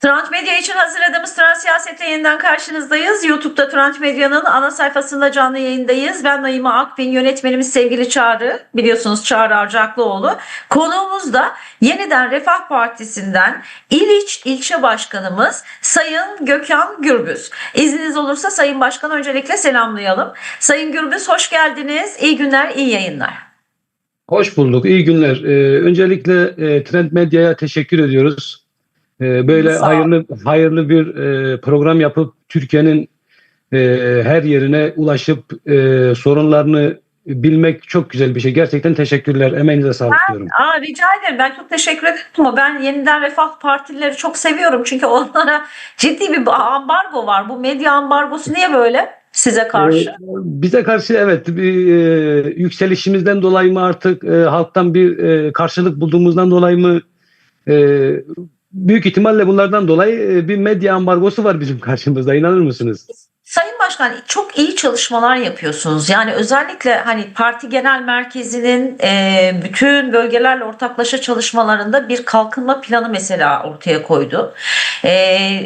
Trend Medya için hazırladığımız Trend Siyaset'le yeniden karşınızdayız. YouTube'da Trend Medya'nın ana sayfasında canlı yayındayız. Ben Naime Akbin, yönetmenimiz sevgili Çağrı, biliyorsunuz Çağrı Arcaklıoğlu. Konuğumuz da yeniden Refah Partisi'nden İliç İlçe Başkanımız Sayın Gökhan Gürbüz. İzniniz olursa Sayın Başkan öncelikle selamlayalım. Sayın Gürbüz hoş geldiniz. İyi günler, iyi yayınlar. Hoş bulduk. İyi günler. Ee, öncelikle e, Trend Medya'ya teşekkür ediyoruz. Ee, böyle Sağ hayırlı hayırlı bir e, program yapıp Türkiye'nin e, her yerine ulaşıp e, sorunlarını bilmek çok güzel bir şey. Gerçekten teşekkürler. Emeğinize sağlık diyorum. Aa, rica ederim. Ben çok teşekkür ederim ama ben yeniden Refah Partilileri çok seviyorum. Çünkü onlara ciddi bir ambargo var. Bu medya ambargosu niye böyle size karşı? Ee, bize karşı evet bir e, yükselişimizden dolayı mı artık e, halktan bir e, karşılık bulduğumuzdan dolayı mı e, büyük ihtimalle bunlardan dolayı e, bir medya ambargosu var bizim karşımızda. İnanır mısınız? Sayın Başkan çok iyi çalışmalar yapıyorsunuz. Yani özellikle hani parti genel merkezinin e, bütün bölgelerle ortaklaşa çalışmalarında bir kalkınma planı mesela ortaya koydu. E,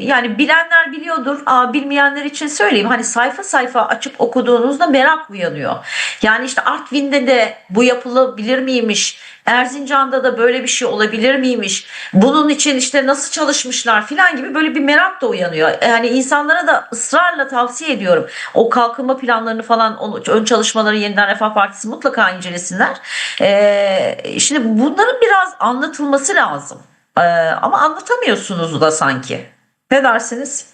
yani bilenler biliyordur, aa, bilmeyenler için söyleyeyim. Hani sayfa sayfa açıp okuduğunuzda merak uyanıyor. Yani işte Artvin'de de bu yapılabilir miymiş? Erzincan'da da böyle bir şey olabilir miymiş? Bunun için işte nasıl çalışmışlar filan gibi böyle bir merak da uyanıyor. Yani insanlara da ısrarla tavsiye ediyorum. O kalkınma planlarını falan ön çalışmaları yeniden Refah Partisi mutlaka incelesinler. Ee, şimdi bunların biraz anlatılması lazım. Ee, ama anlatamıyorsunuz da sanki. Ne dersiniz?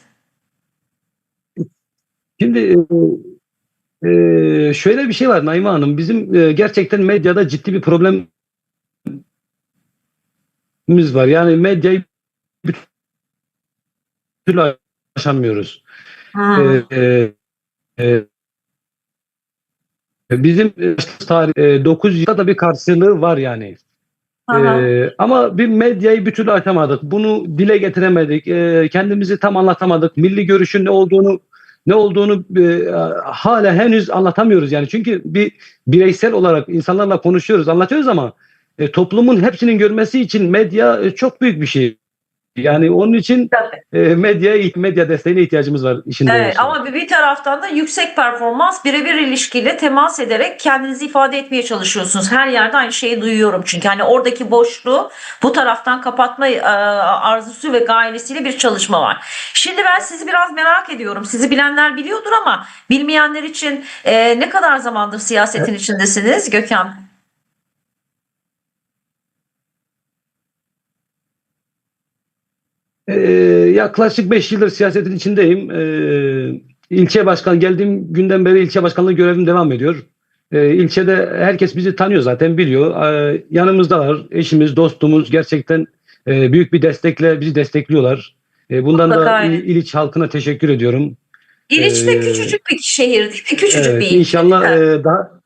Şimdi e, e, şöyle bir şey var Naime Hanım. Bizim e, gerçekten medyada ciddi bir problemimiz var. Yani medyayı bir türlü aşamıyoruz. Hmm. E, e, e, bizim e, tarih e, 9 yılda da bir karşılığı var yani. Aha. Ee, ama bir medyayı bir türlü açamadık. Bunu dile getiremedik. Ee, kendimizi tam anlatamadık. Milli görüşün ne olduğunu ne olduğunu e, hala henüz anlatamıyoruz yani. Çünkü bir bireysel olarak insanlarla konuşuyoruz, anlatıyoruz ama e, toplumun hepsinin görmesi için medya e, çok büyük bir şey. Yani onun için e, medyaya medya desteğine ihtiyacımız var işin Evet doğrusu. ama bir- taraftan da yüksek performans birebir ilişkiyle temas ederek kendinizi ifade etmeye çalışıyorsunuz. Her yerde aynı şeyi duyuyorum çünkü hani oradaki boşluğu bu taraftan kapatma e, arzusu ve gailesiyle bir çalışma var. Şimdi ben sizi biraz merak ediyorum. Sizi bilenler biliyordur ama bilmeyenler için e, ne kadar zamandır siyasetin içindesiniz Gökhan? Ee, yaklaşık 5 yıldır siyasetin içindeyim. Ee, ilçe başkan geldiğim günden beri ilçe başkanlığı görevim devam ediyor. Ee, ilçede herkes bizi tanıyor zaten biliyor. Ee, yanımızdalar. Eşimiz, dostumuz gerçekten e, büyük bir destekle bizi destekliyorlar. Ee, bundan Mutlaka da. İl- İliç halkına teşekkür ediyorum. İliç de Ee, küçücük bir şehir değil mi? Küçücük Evet, bir ilçe. inşallah e, daha E,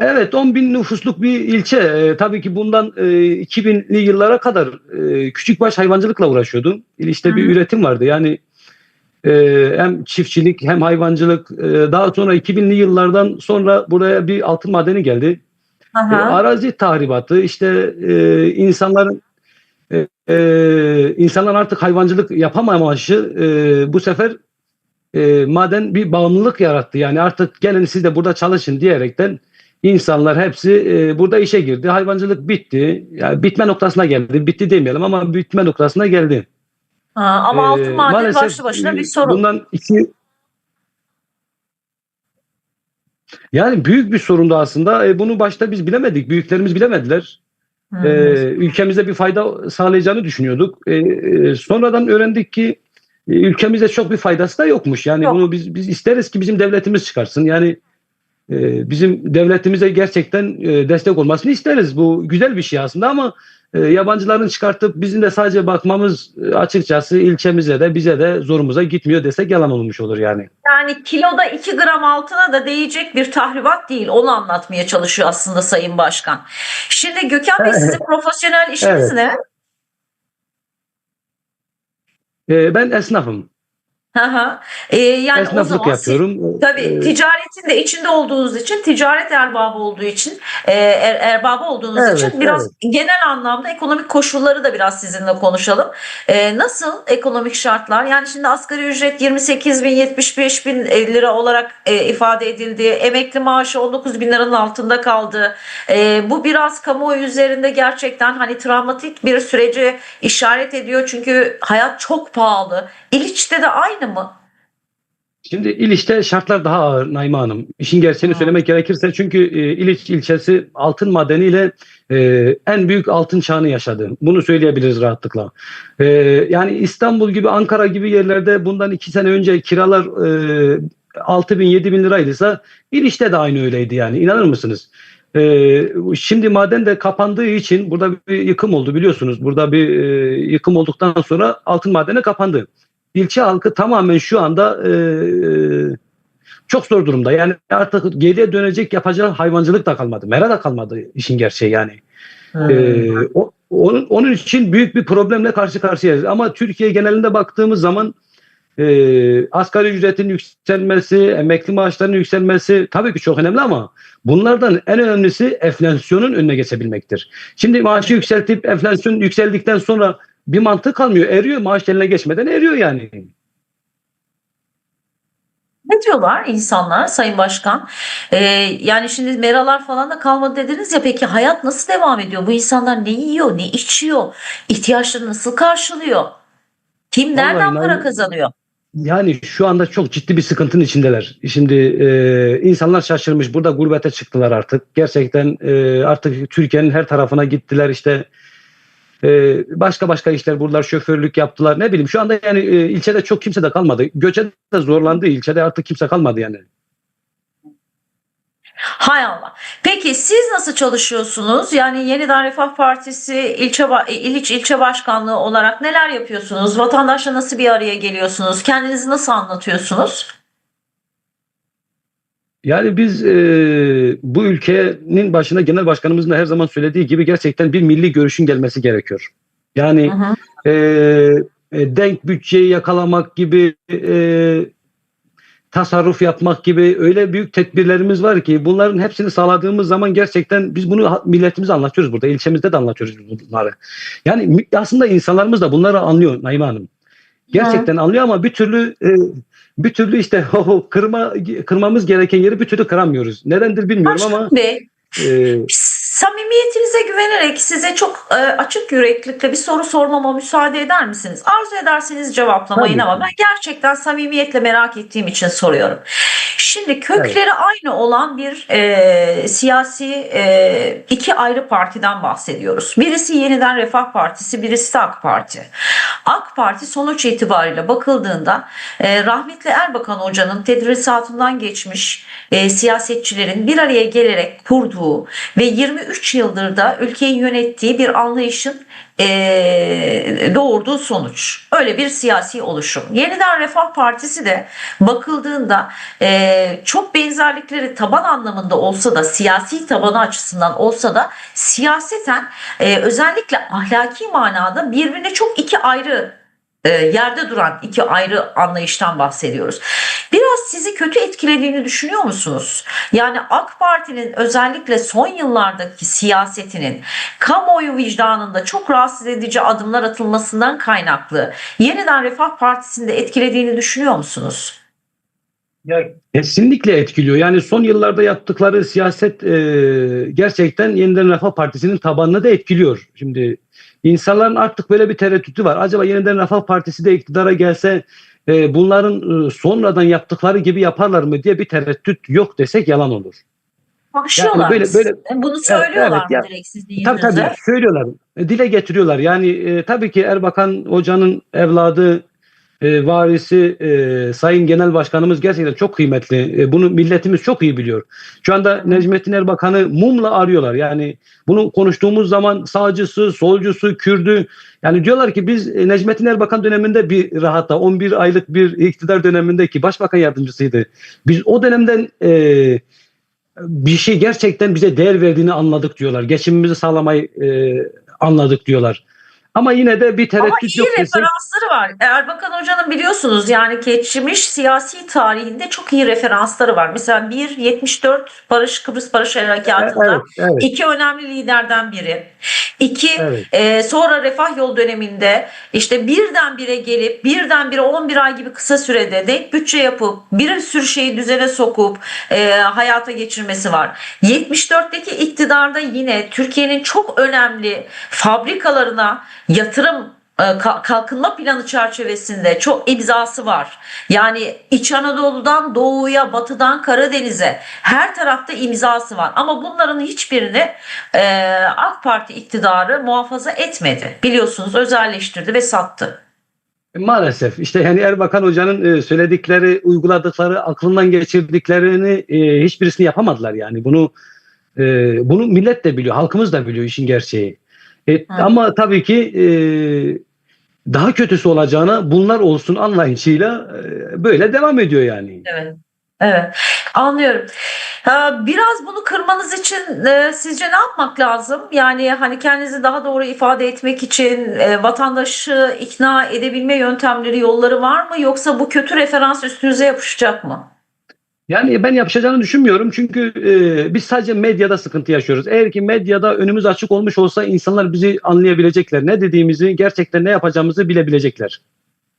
Evet 10 bin nüfusluk bir ilçe. E, tabii ki bundan e, 2000'li yıllara kadar e, küçükbaş hayvancılıkla uğraşıyordum. İşte bir üretim vardı. Yani e, hem çiftçilik hem hayvancılık. E, daha sonra 2000'li yıllardan sonra buraya bir altın madeni geldi. E, arazi tahribatı işte e, insanların e, e, insanlar artık hayvancılık yapamaması e, bu sefer e, maden bir bağımlılık yarattı. Yani artık gelin siz de burada çalışın diyerekten insanlar hepsi e, burada işe girdi. Hayvancılık bitti. Yani bitme noktasına geldi. Bitti demeyelim ama bitme noktasına geldi. Ha, ama E, altın maden maalesef, başlı başına bir e, sorun. Bundan iki yani büyük bir sorundu aslında. E, bunu başta biz bilemedik. Büyüklerimiz bilemediler. E, ülkemize bir fayda sağlayacağını düşünüyorduk. E, e, sonradan öğrendik ki e, ülkemize çok bir faydası da yokmuş. Yani Yok. bunu biz biz isteriz ki bizim devletimiz çıkarsın. Yani e, bizim devletimize gerçekten e, destek olmasını isteriz. Bu güzel bir şey aslında ama e, yabancıların çıkartıp bizim de sadece bakmamız e, açıkçası ilçemize de bize de zorumuza gitmiyor desek yalan olmuş olur yani. Yani kiloda 2 gram altına da değecek bir tahribat değil. Onu anlatmaya çalışıyor aslında Sayın Başkan. Şimdi Gökhan Bey sizin profesyonel işiniz Evet. ne? E, ben esnafım. Hı. Ee, yani o Esnaflık zaman siz- yapıyorum. Tabii Ee, ticaretin de içinde olduğunuz için, ticaret erbabı olduğu için, e, er, erbabı olduğunuz Evet, için biraz genel anlamda ekonomik koşulları da biraz sizinle konuşalım. E, nasıl ekonomik şartlar? Yani şimdi asgari ücret 28 bin, 75 bin lira olarak e, ifade edildi. Emekli maaşı 19 bin liranın altında kaldı. E, bu biraz kamuoyu üzerinde gerçekten hani travmatik bir süreci işaret ediyor. Çünkü hayat çok pahalı. İliç'te de aynı mı? Şimdi İliç'te şartlar daha ağır Naime Hanım. İşin gerçeğini Hı. söylemek gerekirse çünkü e, İliç ilçesi altın madeniyle e, en büyük altın çağını yaşadı. Bunu söyleyebiliriz rahatlıkla. E, yani İstanbul gibi Ankara gibi yerlerde bundan iki sene önce kiralar e, 6 bin 7 bin liraydıysa İliç'te de aynı öyleydi yani inanır mısınız? Şimdi maden de kapandığı için burada bir yıkım oldu biliyorsunuz. Burada bir e, yıkım olduktan sonra altın madeni kapandı ilçe halkı tamamen şu anda e, çok zor durumda. Yani artık geriye dönecek yapacağı hayvancılık da kalmadı. Mera da kalmadı işin gerçeği yani. E, o- onun, onun için büyük bir problemle karşı karşıyayız. Ama Türkiye genelinde baktığımız zaman e, asgari ücretin yükselmesi, emekli maaşlarının yükselmesi tabii ki çok önemli ama bunlardan en önemlisi enflasyonun önüne geçebilmektir. Şimdi maaşı yükseltip enflasyon yükseldikten sonra bir mantık kalmıyor. Eriyor maaş eline geçmeden eriyor yani. Ne diyorlar insanlar Sayın Başkan? Ee, yani şimdi meralar falan da kalmadı dediniz ya peki hayat nasıl devam ediyor? Bu insanlar ne yiyor, ne içiyor? İhtiyaçlarını nasıl karşılıyor? Kim Vallahi nereden para inan- kazanıyor? Yani şu anda çok ciddi bir sıkıntının içindeler. Şimdi e, insanlar şaşırmış. Burada gurbete çıktılar artık. Gerçekten e, artık Türkiye'nin her tarafına gittiler işte. E, başka başka işler buldular. Şoförlük yaptılar. Ne bileyim şu anda yani e, ilçede çok kimse de kalmadı. Göçe de zorlandı. ilçede artık kimse kalmadı yani. Hay Allah. Peki siz nasıl çalışıyorsunuz? Yani Yeniden Refah Partisi ilçe İliç ilçe başkanlığı olarak neler yapıyorsunuz? Vatandaşla nasıl bir araya geliyorsunuz? Kendinizi nasıl anlatıyorsunuz? Yani biz e, bu ülkenin başına genel başkanımızın da her zaman söylediği gibi gerçekten bir milli görüşün gelmesi gerekiyor. Yani Hı hı. e, e, denk bütçeyi yakalamak gibi e, tasarruf yapmak gibi öyle büyük tedbirlerimiz var ki bunların hepsini sağladığımız zaman gerçekten biz bunu milletimize anlatıyoruz burada. ilçemizde de anlatıyoruz bunları. Yani aslında insanlarımız da bunları anlıyor Naime Hanım. Gerçekten anlıyor ama bir türlü e, bir türlü işte o kırma kırmamız gereken yeri bir türlü kıramıyoruz. Nedendir bilmiyorum ama e, Samimiyetinize güvenerek size çok e, açık yüreklilikle bir soru sormama müsaade eder misiniz? Arzu ederseniz cevaplamayın Tabii. ama ben gerçekten samimiyetle merak ettiğim için soruyorum. Şimdi kökleri aynı olan bir e, siyasi e, iki ayrı partiden bahsediyoruz. Birisi Yeniden Refah Partisi, birisi de AK Parti. AK Parti sonuç itibariyle bakıldığında e, rahmetli Erbakan Hoca'nın tedrisatından geçmiş e, siyasetçilerin bir araya gelerek kurduğu ve 23 yıldır da ülkeyi yönettiği bir anlayışın e, doğurduğu sonuç. Öyle bir siyasi oluşum. Yeniden Refah Partisi de bakıldığında e, çok benzerlikleri taban anlamında olsa da siyasi tabanı açısından olsa da siyaseten e, özellikle ahlaki manada birbirine çok iki ayrı yerde duran iki ayrı anlayıştan bahsediyoruz. Biraz sizi kötü etkilediğini düşünüyor musunuz? Yani AK Parti'nin özellikle son yıllardaki siyasetinin kamuoyu vicdanında çok rahatsız edici adımlar atılmasından kaynaklı yeniden Refah Partisi'nde etkilediğini düşünüyor musunuz? Kesinlikle etkiliyor. Yani son yıllarda yaptıkları siyaset e, gerçekten Yeniden Refah Partisi'nin tabanını da etkiliyor. Şimdi insanların artık böyle bir tereddütü var. Acaba Yeniden Refah Partisi de iktidara gelse e, bunların e, sonradan yaptıkları gibi yaparlar mı diye bir tereddüt yok desek yalan olur. Başlıyorlar Yani böyle- böyle- Bunu söylüyorlar evet, ya- mı Tabii tabii söylüyorlar. E, Dile getiriyorlar. Yani e, tabii ki Erbakan Hoca'nın evladı, e, varisi e, Sayın Genel Başkanımız gerçekten çok kıymetli. E, bunu milletimiz çok iyi biliyor. Şu anda Necmettin Erbakan'ı mumla arıyorlar. Yani bunu konuştuğumuz zaman sağcısı, solcusu, Kürdü yani diyorlar ki biz e, Necmettin Erbakan döneminde bir rahatta 11 aylık bir iktidar dönemindeki başbakan yardımcısıydı. Biz o dönemden e, bir şey gerçekten bize değer verdiğini anladık diyorlar. Geçimimizi sağlamayı e, anladık diyorlar. Ama yine de bir Ama tereddüt iyi yok desek. referansları var. Erbakan Hoca'nın biliyorsunuz yani geçmiş siyasi tarihinde çok iyi referansları var. Mesela 1.74 Barış Kıbrıs Barış Harekatı'nda Evet, evet, iki önemli liderden biri. İki evet. e, sonra Refah Yol döneminde işte birdenbire gelip birdenbire 11 ay gibi kısa sürede denk bütçe yapıp bir sürü şeyi düzene sokup e, hayata geçirmesi var. 74'teki iktidarda yine Türkiye'nin çok önemli fabrikalarına yatırım e, ka- kalkınma planı çerçevesinde çok imzası var. Yani İç Anadolu'dan doğuya, batıdan Karadeniz'e her tarafta imzası var. Ama bunların hiçbirini e, AK Parti iktidarı muhafaza etmedi. Biliyorsunuz özelleştirdi ve sattı. Maalesef işte yani Erbakan Hoca'nın e, söyledikleri, uyguladıkları, aklından geçirdiklerini e, hiçbirisini yapamadılar yani. Bunu e, bunu millet de biliyor, halkımız da biliyor işin gerçeği. E, Hı. ama tabii ki e, daha kötüsü olacağına bunlar olsun anlayışıyla e, böyle devam ediyor yani. Evet. Evet. Anlıyorum. Biraz bunu kırmanız için e, sizce ne yapmak lazım? Yani hani kendinizi daha doğru ifade etmek için e, vatandaşı ikna edebilme yöntemleri, yolları var mı? Yoksa bu kötü referans üstünüze yapışacak mı? Yani ben yapışacağını düşünmüyorum çünkü e, biz sadece medyada sıkıntı yaşıyoruz. Eğer ki medyada önümüz açık olmuş olsa insanlar bizi anlayabilecekler. Ne dediğimizi, gerçekten ne yapacağımızı bilebilecekler.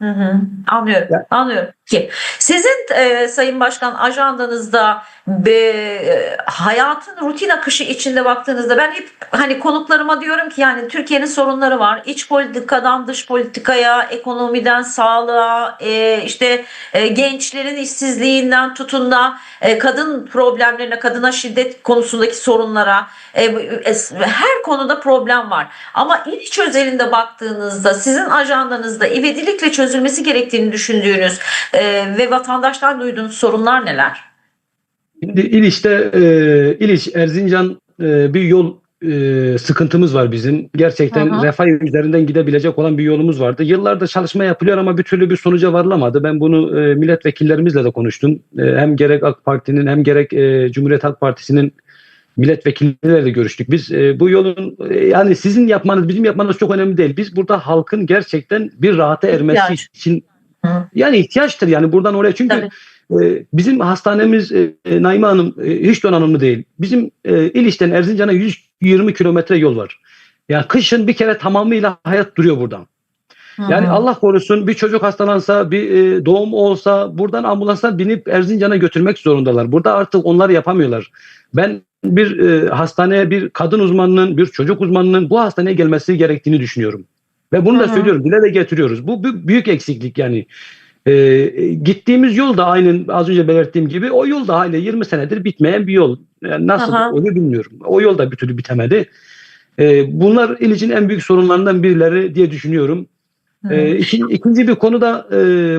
Hı hı, anlıyorum, Ya- anlıyorum. Ki sizin e, Sayın Başkan ajandanızda e, hayatın rutin akışı içinde baktığınızda ben hep hani konuklarıma diyorum ki yani Türkiye'nin sorunları var. İç politikadan dış politikaya, ekonomiden sağlığa, e, işte e, gençlerin işsizliğinden tutun da e, kadın problemlerine, kadına şiddet konusundaki sorunlara e, e, her konuda problem var. Ama İliç özelinde baktığınızda sizin ajandanızda ivedilikle çözülmesi gerektiğini düşündüğünüz e, ve vatandaştan duyduğunuz sorunlar neler? Şimdi İliç'te, e, İliç Erzincan e, bir yol e, sıkıntımız var bizim. Gerçekten hı. refah üzerinden gidebilecek olan bir yolumuz vardı. Yıllardır çalışma yapılıyor ama bir türlü bir sonuca varılamadı. Ben bunu e, milletvekillerimizle de konuştum. E, hem gerek AK Parti'nin hem gerek e, Cumhuriyet Halk Partisi'nin milletvekilleriyle de görüştük. Biz e, bu yolun e, yani sizin yapmanız bizim yapmanız çok önemli değil. Biz burada halkın gerçekten bir rahata ermesi İhtiyaç. için Hı. yani ihtiyaçtır yani buradan oraya çünkü Tabii. e, bizim hastanemiz e, e, Naime Hanım hiç donanımlı değil. Bizim İliç'ten Erzincan'a 120 kilometre yol var. Yani kışın bir kere tamamıyla hayat duruyor buradan. Yani Hı hı. Allah korusun bir çocuk hastalansa, bir doğum olsa buradan ambulansla binip Erzincan'a götürmek zorundalar. Burada artık onlar yapamıyorlar. Ben bir e, hastaneye bir kadın uzmanının, bir çocuk uzmanının bu hastaneye gelmesi gerektiğini düşünüyorum. Ve bunu Hı da söylüyorum, dile de getiriyoruz. Bu bü- büyük eksiklik yani. E, e, gittiğimiz yol da aynen az önce belirttiğim gibi o yol da hala 20 senedir bitmeyen bir yol. Yani nasıl Aha. onu bilmiyorum. O yol da bir türlü bitemedi. E, bunlar İliç'in en büyük sorunlarından birileri diye düşünüyorum. Hı. Ee, ikinci, bir konu da e,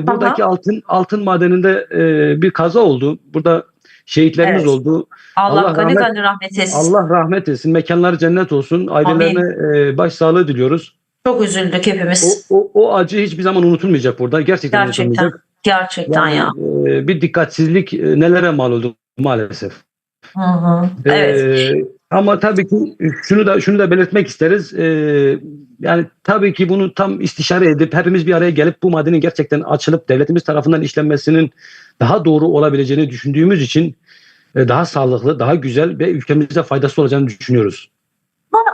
buradaki altın altın madeninde e, bir kaza oldu. Burada şehitlerimiz Evet. oldu. Allah, Allah gani rahmet- gani rahmet eylesin. Allah rahmet etsin. Mekanları cennet olsun. Ailelerine e, başsağlığı diliyoruz. Çok üzüldük O, hepimiz. o, o acı hiçbir zaman unutulmayacak burada. Gerçekten, Gerçekten. unutulmayacak. Gerçekten Yani, ya. e, bir dikkatsizlik e, nelere mal oldu maalesef. Hı hı. Ee, Evet. ama tabii ki şunu da şunu da belirtmek isteriz. Ee, yani tabii ki bunu tam istişare edip hepimiz bir araya gelip bu madenin gerçekten açılıp devletimiz tarafından işlenmesinin daha doğru olabileceğini düşündüğümüz için e, daha sağlıklı, daha güzel ve ülkemize faydası olacağını düşünüyoruz.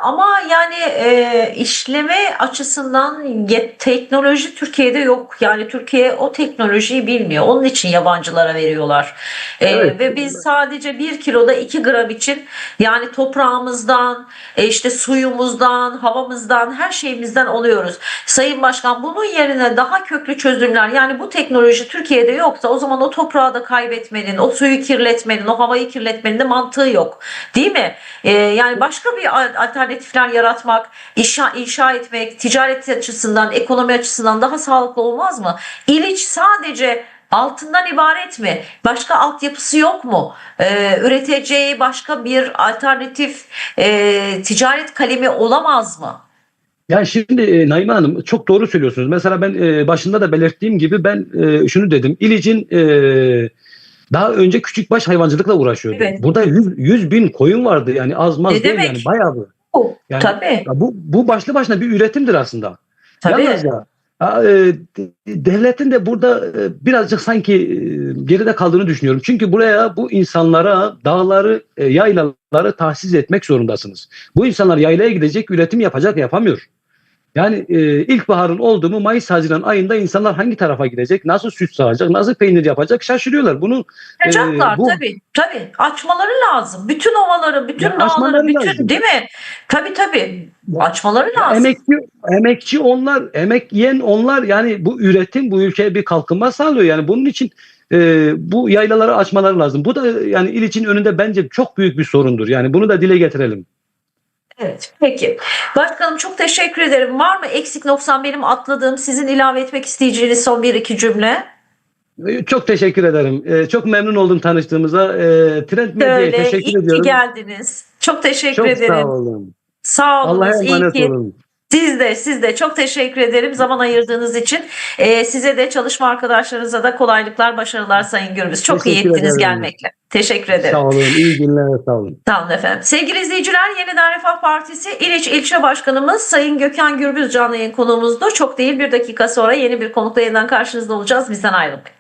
Ama yani e, işleme açısından ye- teknoloji Türkiye'de yok. Yani Türkiye o teknolojiyi bilmiyor. Onun için yabancılara veriyorlar. E, Evet. Ve biz sadece bir kiloda iki gram için yani toprağımızdan, e, işte suyumuzdan, havamızdan, her şeyimizden oluyoruz. Sayın Başkan bunun yerine daha köklü çözümler yani bu teknoloji Türkiye'de yoksa o zaman o toprağı da kaybetmenin, o suyu kirletmenin, o havayı kirletmenin de mantığı yok. Değil mi? Ee, yani başka bir alternatifler yaratmak, inşa, inşa etmek, ticaret açısından, ekonomi açısından daha sağlıklı olmaz mı? İliç sadece altından ibaret mi? Başka altyapısı yok mu? Ee, üreteceği başka bir alternatif e, ticaret kalemi olamaz mı? Yani şimdi e, Naime Hanım çok doğru söylüyorsunuz. Mesela ben e, başında da belirttiğim gibi ben e, şunu dedim. İlic'in e, daha önce küçükbaş hayvancılıkla uğraşıyordu. Evet. Burada 100, 100 bin koyun vardı yani az maz Ne değil demek? yani bayağı bu. Yani- tabii, bu, bu başlı başına bir üretimdir aslında. tabii. Yalnızca ya, e, de- devletin de burada e, birazcık sanki e, geride kaldığını düşünüyorum. Çünkü buraya bu insanlara dağları, yaylaları tahsis etmek zorundasınız. Bu insanlar yaylaya gidecek, üretim yapacak, yapamıyor. Yani e, ilkbaharın oldu mu Mayıs Haziran ayında insanlar hangi tarafa gidecek, nasıl süt sağacak, nasıl peynir yapacak şaşırıyorlar. Bunu e, Yapacaklar bu tabii tabii açmaları lazım. Bütün ovaları, bütün Ya dağları, bütün lazım. değil mi? Tabii tabii açmaları lazım. Emekçi, emekçi onlar, emek yiyen onlar yani bu üretim bu ülkeye bir kalkınma sağlıyor. Yani bunun için e, bu yaylaları açmaları lazım. Bu da yani il için önünde bence çok büyük bir sorundur. Yani bunu da dile getirelim. Evet, peki. Başkanım çok teşekkür ederim. Var mı eksik noksan benim atladığım, sizin ilave etmek isteyeceğiniz son bir iki cümle? E, Çok teşekkür ederim. E, çok memnun oldum tanıştığımıza. E, Trend Medya'ya teşekkür iyi ki ediyorum. geldiniz. Çok teşekkür Çok ederim. sağ olun. Sağ olunuz. Allah'a iyi emanet ki. olun. Siz de siz de çok teşekkür ederim zaman ayırdığınız için. Ee, size de çalışma arkadaşlarınıza da kolaylıklar, başarılar Sayın Gürbüz. Çok iyi Teşekkür ettiniz ederim. gelmekle. Teşekkür ederim. Sağ olun. İyi günler. Sağ olun. Tamam efendim. Sevgili izleyiciler Yeniden Refah Partisi İliç İlçe Başkanımız Sayın Gökhan Gürbüz canlı yayın konuğumuzdu. Çok değil bir dakika sonra yeni bir konukla yeniden karşınızda olacağız. Bizden ayrılmayın.